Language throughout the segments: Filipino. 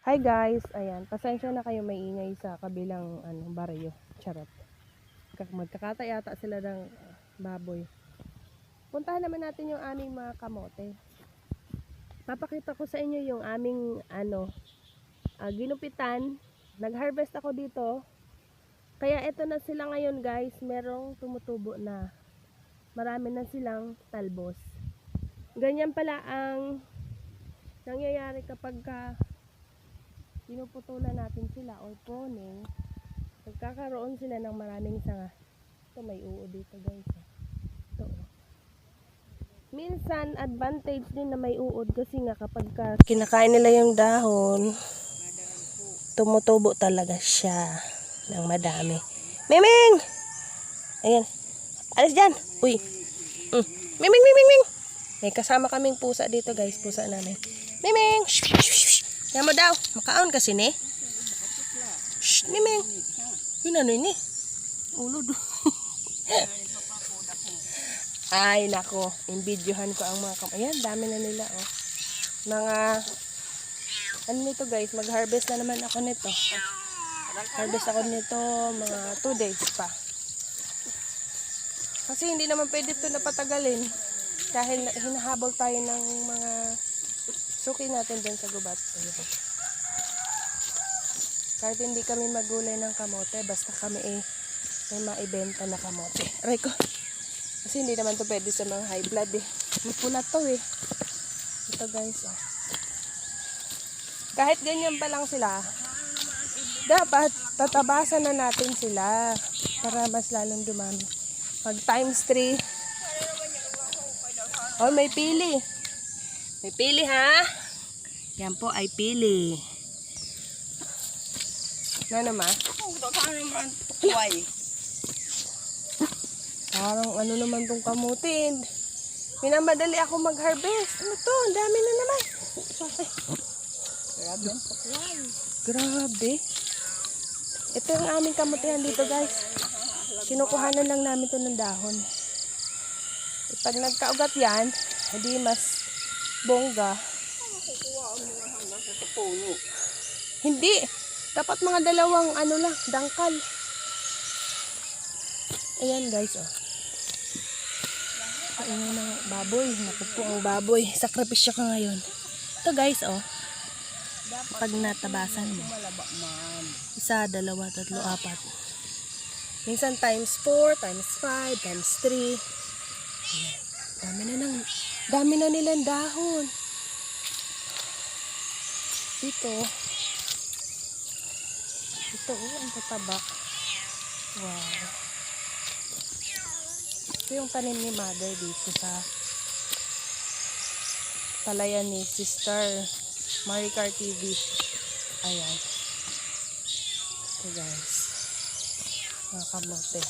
Hi guys, ayan, pasensya na kayo may ingay sa kabilang ano, baryo. Charot. Kak- Magkakata yata sila ng ah, baboy. Puntahan naman natin yung aming mga kamote. Papakita ko sa inyo yung aming ano, ah, ginupitan. Nag-harvest ako dito. Kaya ito na sila ngayon guys, merong tumutubo na. Marami na silang talbos. Ganyan pala ang nangyayari kapag ka pinuputulan natin sila or pruning, nagkakaroon sila ng maraming sanga. Ito may uod dito guys. ah. Ito. oh. Minsan, advantage din na may uod kasi nga kapag ka kinakain nila yung dahon, tumutubo talaga siya ng madami. Miming! Ayan. Alis dyan! Uy! Mm. Miming, miming, miming! May kasama kaming pusa dito guys, pusa namin. Miming! Shh, shh, shh, shh. Yan mo daw, makaon kasi ni. Shh, Miming! Yun ano yun eh. Ulo do. Ay, nako. Inbidyohan ko ang mga kam... Ayan, dami na nila, oh. Mga... Ano nito, guys? Mag-harvest na naman ako nito. Harvest ako nito mga 2 days pa. Kasi hindi naman pwede ito napatagalin. Dahil na- hinahabol tayo ng mga suki natin dyan sa gubat. Ayun. Kahit hindi kami magulay ng kamote, basta kami eh, may maibenta na kamote. Aray ko. Kasi hindi naman to pwede sa mga high blood eh. Mapula to eh. Ito guys oh. Kahit ganyan pa lang sila, dapat tatabasan na natin sila para mas lalong dumami. Pag times 3, oh may pili. May pili ha? Yan po ay pili. Na naman? Parang ano naman tong kamutin. Minamadali ako mag-harvest. Ano to? Ang dami na naman. Ay, Grabe. Ito yung aming kamutihan dito guys. Kinukuhanan lang namin to ng dahon. Pag nagkaugat yan, hindi mas bongga. Hindi. Dapat mga dalawang ano lang, dangkal. Ayan guys, oh. Kainin ng baboy. Naku po ang baboy. Sakripisyo ka ngayon. Ito guys, oh. Pag natabasan mo. Isa, dalawa, tatlo, apat. Minsan times 4, times 5, times 3. Ayan. Dami na nang, dami na nilang dahon. Dito. Ito, oh, ang tataba. Wow. Ito yung tanim ni mother dito sa palayan ni Sister Maricar TV. Ayan. Ito guys. Mga kamote.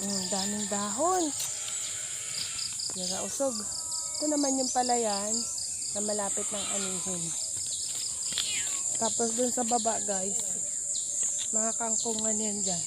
Mm, daming dahon. Sira usog. Ito naman yung palayan na malapit ng anihin. Tapos dun sa baba guys, mga kangkungan yan dyan.